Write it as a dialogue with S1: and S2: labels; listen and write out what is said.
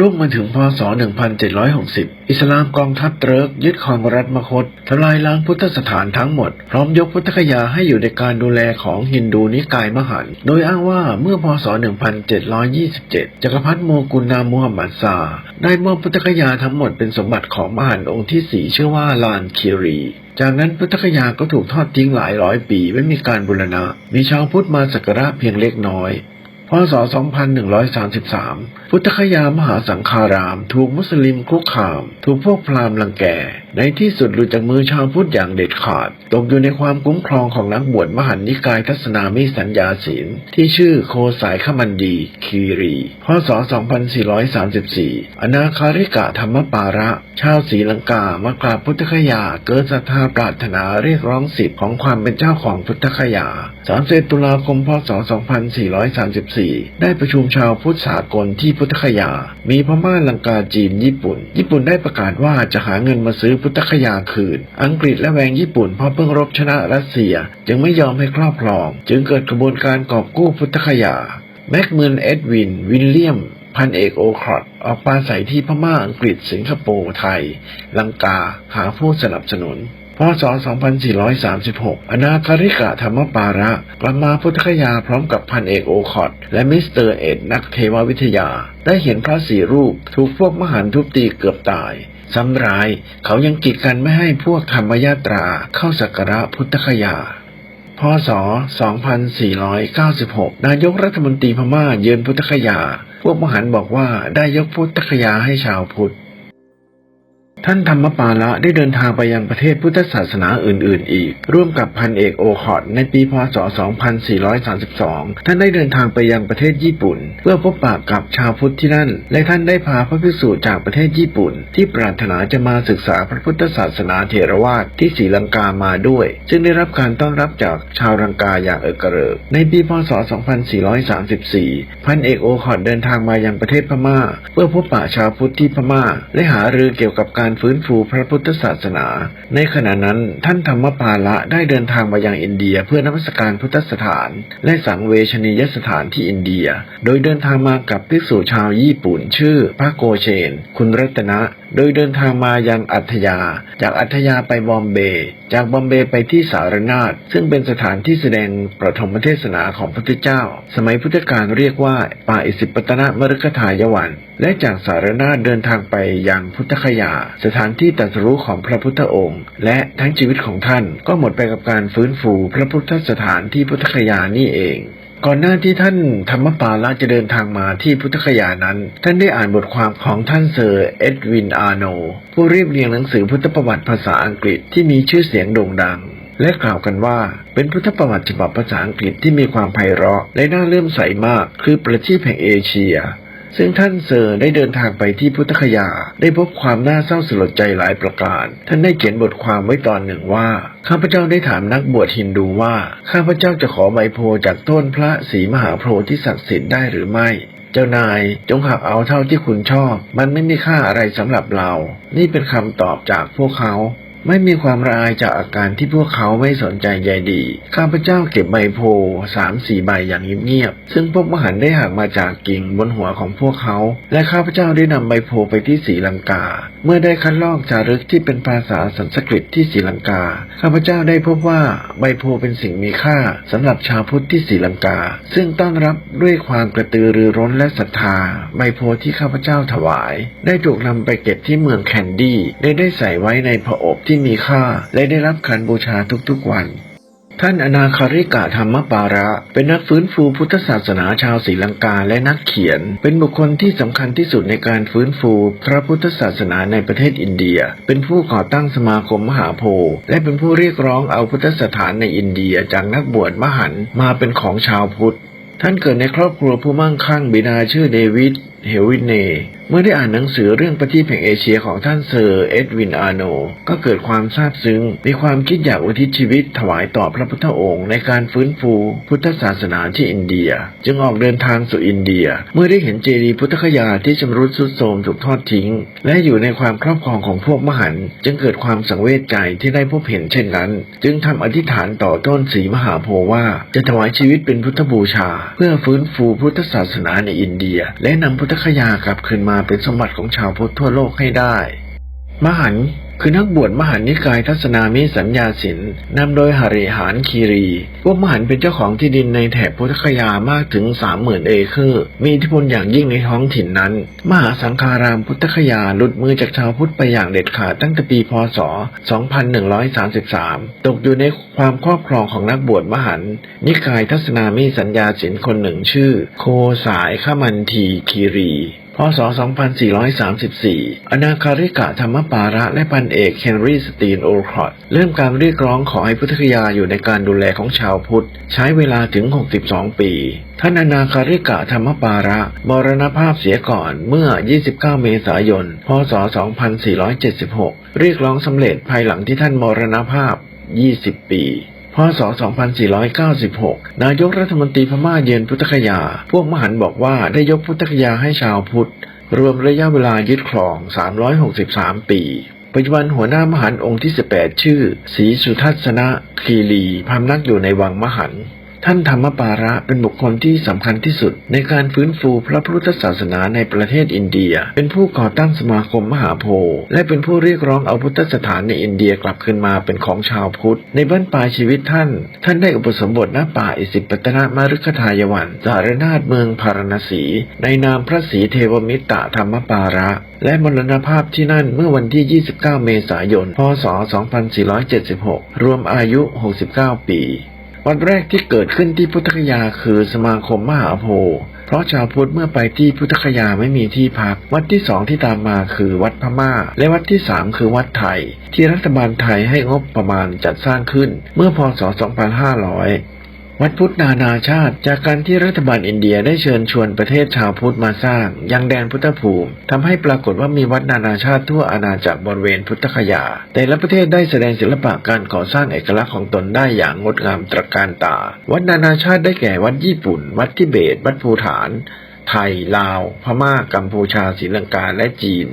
S1: รุ่งมาถึงพศ 1760 อิสลามกองทัพเติริกยึดครองรัฐมคตทำลายล้างพุทธสถานทั้งหมด พร้อมยกพุทธคยาให้อยู่ในการดูแลของฮินดูนิกายมหันต์โดยอ้างว่าเมื่อพศ 1727 จักรพรรดิโมกุลนามูฮัมหมัดซา ได้มอบพุทธคยาทั้งหมดเป็นสมบัติของมหันต์องค์ที่สี่ชื่อว่าลานคิรีจากนั้นพุทธคยาก็ถูกทอดทิ้งหลายร้อยปีไม่มีการบูรณะ มีชาวพุทธมาสักการะเพียงเล็กน้อย พศ 2133 พุทธคยามหาสังฆาราม ถูกมุสลิมคุกคาม ถูกพวกพราหมณ์รังแกในที่สุดหลุดจากมือชาวพุทธอย่างเด็ดขาด ตกอยู่ในความคุ้มครองของนักบวชมหันนิกายทัศนามิสัญญาศีลที่ชื่อโคสายขมันดี คีรีพศ 2434 อนาคาริกะธรรมปาระ ชาวศรีลังกามากราบพุทธคยา เกิดศรัทธาปรารถนาเรียกร้องสิทธิ์ของความเป็นเจ้าของพุทธคยา31ตุลาคม พศ 2434 ได้ประชุมชาวพุทธสากลที่พุทธคยา มีพม่าลังกาจีนญี่ปุ่น ญี่ปุ่นได้ประกาศว่าจะหาเงินมาซื้อพุทธคยาคืน อังกฤษและแวงญี่ปุ่นพราะเพิ่งรบชนะรัสเซีย จึงไม่ยอมให้ครอบครอง จึงเกิดกระบวนการกอบกู้พุทธคยา แม็กเมือนเอ็ดวิน วิลเลียม พันเอกโอครอตออกปาศัยที่พม่าอังกฤษสิงคโปร์ไทย ลังกาหาผู้สนับสนุนพศ 2436 อนาคาริกะธรรมปาระกลับมาพุทธคยาพร้อมกับพันเอกโอคอตและมิสเตอร์เอ็ดนักเทววิทยา ได้เห็นพระสี่รูปถูกพวกมหันทุบตีเกือบตาย ซ้ำร้ายเขายังกีดกันไม่ให้พวกธรรมยาตราเข้าสักการะพุทธคยา พศ 2496 นายกรัฐมนตรีพม่าเยือนพุทธคยา พวกมหันบอกว่าได้ยกพุทธคยาให้ชาวพุทธ ท่านธรรมปาละได้เดินทางไปยังประเทศพุทธศาสนาอื่น ๆ อีก ร่วมกับพันเอกโอคอตในปีพศ 2432 ท่านได้เดินทางไปยังประเทศญี่ปุ่น เพื่อพบปะกับชาวพุทธที่นั่น และท่านได้พาพระภิกษุจากประเทศญี่ปุ่น ที่ปรารถนาจะมาศึกษาพระพุทธศาสนาเถรวาทที่ศรีลังกามาด้วยจึงได้รับการต้อนรับจากชาวลังกาอย่างเอกเริก ในปีพศ 2434 พันเอกโอคอตเดินทางมายังประเทศพม่า เพื่อพบปะชาวพุทธที่พม่า และหารือเกี่ยวกับการฟื้นฟูพระพุทธศาสนา ในขณะนั้นท่านธรรมปาละได้เดินทางมายังอินเดียเพื่อนมัสการพุทธสถาน และสังเวชนียสถานที่อินเดีย โดยเดินทางมากับภิกษุชาวญี่ปุ่นชื่อพระโกเชน คุณรัตนะ โดยเดินทางมายังอัธยา จากอัธยาไปบอมเบย์จากบอมเบย์ไปที่สารนาฏซึ่งเป็นสถานที่แสดงประถมเทศนาของพระพุทธเจ้า สมัยพุทธกาลเรียกว่าป่าอิสิปตนมฤคทายวัน และจากสารนาเดินทางไปยังพุทธคยา สถานที่ตรัสรู้ของพระพุทธองค์ และทั้งชีวิตของท่านก็หมดไปกับการฟื้นฟูพระพุทธสถานที่พุทธคยานี่เองก่อนหน้าที่ท่านธรรมปาละจะเดินทางมาที่พุทธคยานั้น ท่านได้อ่านบทความของท่านเซอร์เอ็ดวินอาร์โน ผู้เรียบเรียงหนังสือพุทธประวัติภาษาอังกฤษที่มีชื่อเสียงโด่งดัง และกล่าวกันว่าเป็นพุทธประวัติฉบับภาษาอังกฤษที่มีความไพเราะและน่าเลื่อมใสมาก คือประทีปแห่งเอเชีย ซึ่งท่านเซอร์ได้เดินทางไปที่พุทธคยา ได้พบความน่าเศร้าสลดใจหลายประการ ท่านได้เขียนบทความไว้ตอนหนึ่งว่า ข้าพเจ้าได้ถามนักบวชฮินดูว่า ข้าพเจ้าจะขอใบโพจากต้นพระศรีมหาโพธิ์ที่ศักดิ์สิทธิ์ได้หรือไม่ เจ้านายจงหักเอาเท่าที่คุณชอบ มันไม่มีค่าอะไรสำหรับเรา นี่เป็นคำตอบจากพวกเขา ไม่มีความระอายจากอาการที่พวกเขาไม่สนใจใยดี ข้าพเจ้าเก็บใบโพสามสี่ใบอย่างเงียบๆ ซึ่งพวกมหันได้หักมาจากกิ่งบนหัวของพวกเขา และข้าพเจ้าได้นำใบโพไปที่ศรีลังกา เมื่อได้คัดลอกจารึกที่เป็นภาษาสันสกฤตที่ศรีลังกา ข้าพเจ้าได้พบว่าใบโพเป็นสิ่งมีค่าสำหรับชาวพุทธที่ศรีลังกา ซึ่งต้อนรับด้วยความกระตือรือร้นและศรัทธา ใบโพที่ข้าพเจ้าถวาย ได้ถูกนำไปเก็บที่เมืองแคนดี้ได้ได้ใส่ไว้ในผอบที่มีค่าและได้รับการบูชาทุกๆวัน ท่านอนาคาริกะธรรมปาระ เป็นนักฟื้นฟูพุทธศาสนาชาวศรีลังกาและนักเขียน เป็นบุคคลที่สำคัญที่สุดในการฟื้นฟูพระพุทธศาสนาในประเทศอินเดีย เป็นผู้ก่อตั้งสมาคมมหาโพธิ์และเป็นผู้เรียกร้องเอาพุทธสถานในอินเดียจากนักบวชมหันต์มาเป็นของชาวพุทธ ท่านเกิดในครอบครัวผู้มั่งคั่งบิดาชื่อเดวิดเฮวินเน เมื่อได้อ่านหนังสือเรื่องประทีปแห่งเอเชียของท่านเซอร์เอ็ดวินอาโน ก็เกิดความซาบซึ้งมีความคิดอยากอุทิศชีวิตถวายต่อพระพุทธองค์ในการฟื้นฟู พุทธศาสนาที่อินเดีย จึงออกเดินทางสู่อินเดีย เมื่อได้เห็นเจดีย์พุทธคยาที่ชำรุดทรุดโทรมถูกทอดทิ้ง และอยู่ในความครอบครองของพวกมหันจึงเกิดความสังเวชใจที่ได้พบเห็นเช่นนั้น จึงทำอธิษฐานต่อต้นสีมหาโพธิ์ว่า จะถวายชีวิตเป็นพุทธบูชา เพื่อฟื้นฟูพุทธศาสนาในอินเดีย และนำพุทธคยากลับคืนมาเป็นสมบัติของชาวพุทธทั่วโลกให้ได้ มหันต์คือนักบวชมหันนิกายทัศนามิสัญญาสินนำโดยหริหานคีรี พวกมหันต์เป็นเจ้าของที่ดินในแถบพุทธคยามากถึงสามหมื่นเอเคอร์มีอิทธิพลอย่างยิ่งในท้องถิ่นนั้น มหาสังฆารามพุทธคยาหลุดมือจากชาวพุทธไปอย่างเด็ดขาดตั้งแต่ปีพศ 2133 ตกอยู่ในความครอบครองของนักบวชมหันนิกายทัศนามิสัญญาสินคนหนึ่งชื่อ โคสายขมันทีคีรี พศ 2434 อนาคาริกะธรรมปาระและพันเอกเฮนรี่สตีนโอครอตเริ่มการเรียกร้องขอให้พุทธคยาอยู่ในการดูแลของชาวพุทธ ใช้เวลาถึง 62 ปี ท่านอนาคาริกะธรรมปาระมรณภาพเสียก่อนเมื่อ 29 เมษายน พศ 2476 เรียกร้องสำเร็จภายหลังที่ท่านมรณภาพ 20 ปี พศ 2496 นายกรัฐมนตรีพม่าเยือนพุทธคยา พวกมหันบอกว่าได้ยกพุทธคยาให้ชาวพุทธ รวมระยะเวลายึดครอง 363 ปีปัจจุบันหัวหน้ามหันองค์ที่ 18 ชื่อ ศรีสุทัศนะคีรีพำนักอยู่ในวังมหันต์ ท่านธรรมปาระเป็นบุคคลที่สำคัญที่สุด ในการฟื้นฟูพระพุทธศาสนาในประเทศอินเดีย เป็นผู้ก่อตั้งสมาคมมหาโพธิ์และเป็นผู้เรียกร้องเอาพุทธสถานในอินเดียกลับคืนมาเป็นของชาวพุทธ ในบ้านปลายชีวิตท่าน ท่านได้อุปสมบทณป่าอิสิปตนมฤคทายวันสารนาถเมืองพารณสี ในนามพระศรีเทวมิตรธรรมปาระและมรณภาพที่นั่นเมื่อวันที่ 29 เมษายน พศ 2476 รวมอายุ 69 ปี วันแรกที่เกิดขึ้นที่พุทธคยาคือสมาคมมหาโพธิ์เพราะชาวพุทธเมื่อไปที่พุทธคยาไม่มีที่พัก วัดที่สองที่ตามมาคือวัดพม่า และวัดที่สามคือวัดไทย ที่รัฐบาลไทยให้งบประมาณจัดสร้างขึ้น เมื่อพศ 2500 วัดพุทธนานาชาติ จากการที่รัฐบาลอินเดียได้เชิญชวนประเทศชาวพุทธมาสร้าง ยังแดนพุทธภูมิทำให้ปรากฏว่ามีวัดนานาชาติทั่วอาณาจักรบริเวณพุทธคยา แต่ละประเทศได้แสดงศิลปะการก่อสร้างเอกลักษณ์ของตนได้อย่างงดงามตระการตา วัดนานาชาติได้แก่วัดญี่ปุ่น วัดทิเบต วัดภูฐาน ไทย ลาว พม่า กัมพูชาศรีลังกาและจีน